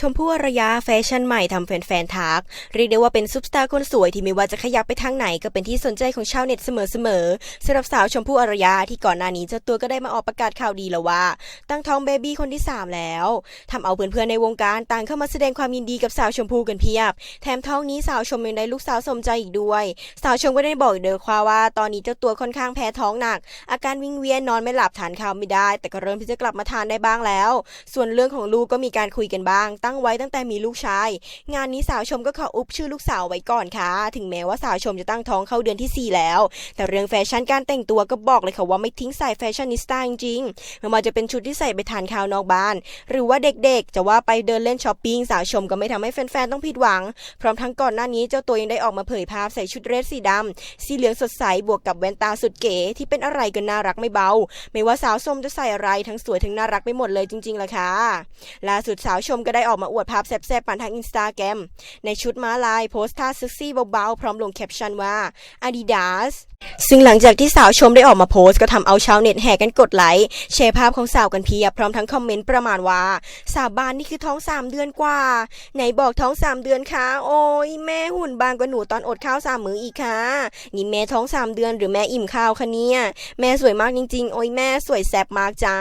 ชมพู่อารยาแฟชั่นใหม่ทำแฟนๆทัก เรียกได้ว่าเป็นซุปตาร์คนสวยที่ไม่ว่าจะขยับไปทางไหนก็เป็นที่สนใจของชาวเน็ตเสมอๆสำหรับสาวชมพู่อารยาที่ก่อนหน้านี้เจ้าตัวก็ได้มาออกประกาศข่าวดีแล้วว่า ตั้งท้องเบบี้คนที่ 3 แล้วทำเอาเพื่อนๆในวงการต่างเข้ามาแสดงความยินดีกับสาวชมพู่กันเพียบ แถมท้องนี้สาวชมยังได้ลูกสาวสมใจอีกด้วย สาวชมก็ได้บอกเด้อค่ะว่า ตอนนี้เจ้าตัวค่อนข้างแพ้ท้องหนัก อาการวิงเวียนนอนไม่หลับทานข้าวไม่ได้ แต่ก็เริ่มที่จะกลับมาทานได้บ้างแล้ว ส่วนเรื่องของลูกก็มีการคุยกันบ้างตั้ง้งไว้ตั้งแต่มีลูกชาย งานนี้สาวชมก็ขออุบชื่อลูกสาวไว้ก่อนค่ะ ถึงแม้ว่าสาวชมจะตั้งท้องเข้าเดือนทีสี่ 4 แล้ว แต่เรื่องแฟชั่นการแต่งตัวก็บอกเลยค่ะว่าไม่ทิ้งสายแฟชั่นนิสต้าจริงๆไม่ว่าจะเป็นชุดที่ใส่ไปทานข้าวนอกบ้าน หรือว่าเด็กๆ จะว่าไปเดินเล่นช้อปปิ้งสาวชมก็ไม่ทำให้แฟนๆต้องผิดหวัง พร้อมทั้งก่อนหน้านี้เจ้าตัวยังได้ออกมาเผยภาพใส่ชุดเรสสีดำสีเหลืองสดใสบวกกับแว่นตาสุดเก๋ที่เป็นอะไรก็น่ารักไม่เบา ไม่ว่าสาวส้มจะใส่อะไรทั้งสวยทั้งน่ารักไปหมดเลยจริงๆล่ะค่ะล่าสุดสาวชมก็ได้ออกมาอวดภาพแซ่บๆผ่านทางอินสตาแกรมในชุดม้าลายโพสท่าเซ็กซี่เบาๆ พร้อมลงแคปชั่นว่า Adidas ซึ่งหลังจากที่สาวชมได้ออกมาโพสต์ก็ทำเอาชาวเน็ตแห่กันกดไลค์แชร์ภาพของสาวกันเพียบพร้อมทั้งคอมเมนต์ประมาณว่า สาวบานนี่คือท้อง3เดือนกว่า ไหนบอกท้อง3เดือนคะโอ้ยแม่หุ่นบางกว่าหนูตอนอดข้าวสามมื้ออีกค่ะนี่แม่ท้อง3เดือนหรือแม่อิ่มข้าวคะเนี่ยแม่สวยมากจริงๆ โอ้ยแม่สวยแซ่บมากจ้า